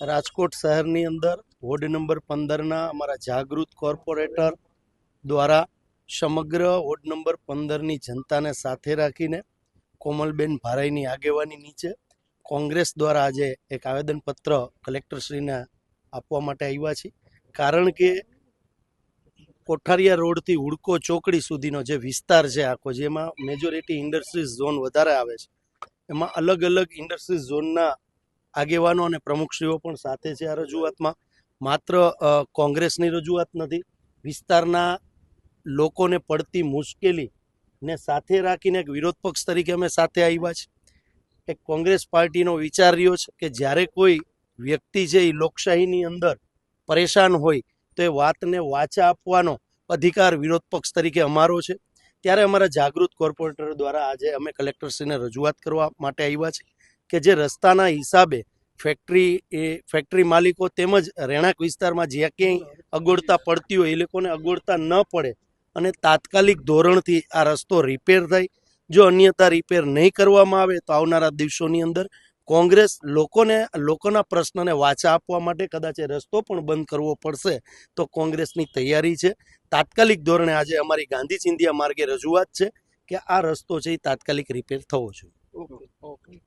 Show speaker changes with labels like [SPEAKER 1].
[SPEAKER 1] રાજકોટ શહેરની અંદર ward number પંદરના અમારા જાગૃત કોર્પોરેટર દ્વારા સમગ્ર વોર્ડ નંબર પંદરની જનતાને સાથે રાખીને કોમલબેન ભારાઈની આગેવાની નીચે કોંગ્રેસ દ્વારા આજે એક આવેદનપત્ર કલેક્ટરશ્રીને આપવા માટે આવ્યા છીએ. કારણ કે કોઠારિયા રોડથી હુડકો ચોકડી સુધીનો જે વિસ્તાર છે આખો, જેમાં મેજોરિટી ઇન્ડસ્ટ્રીઝ ઝોન વધારે આવે છે, એમાં અલગ અલગ ઇન્ડસ્ટ્રીઝ ઝોનના આગેવાનો અને પ્રમુખશ્રીઓ પણ સાથે છે આ રજૂઆતમાં. માત્ર કોંગ્રેસની રજૂઆત નથી, વિસ્તારના લોકોને પડતી મુશ્કેલી ને સાથે રાખીને એક વિરોધ પક્ષ તરીકે અમે સાથે આવ્યા છે. એક કોંગ્રેસ પાર્ટીનો વિચાર રહ્યો છે કે જ્યારે કોઈ વ્યક્તિ છે એ લોકશાહીની અંદર પરેશાન હોય, તો એ વાતને વાચા આપવાનો અધિકાર વિરોધ પક્ષ તરીકે અમારો છે. ત્યારે અમારા જાગૃત કોર્પોરેટર દ્વારા આજે અમે કલેક્ટરશ્રીને રજૂઆત કરવા માટે આવ્યા છે. કે જે રસ્તાના હિસાબે ફેક્ટરી એ ફેક્ટરી માલિકો તેમજ રહેણાંક વિસ્તારમાં જ્યાં ક્યાંય અગવડતા પડતી હોય એ લોકોને અગવડતા ન પડે અને તાત્કાલિક ધોરણથી આ રસ્તો રિપેર થાય. જો અન્યથા રિપેર નહીં કરવામાં આવે તો આવનારા દિવસોની અંદર કોંગ્રેસ લોકોને, લોકોના પ્રશ્નને વાચા આપવા માટે કદાચ એ રસ્તો પણ બંધ કરવો પડશે તો કોંગ્રેસની તૈયારી છે. તાત્કાલિક ધોરણે આજે અમારી ગાંધી ચિંધિયા માર્ગે રજૂઆત છે કે આ રસ્તો છે એ તાત્કાલિક રિપેર થવો જોઈએ.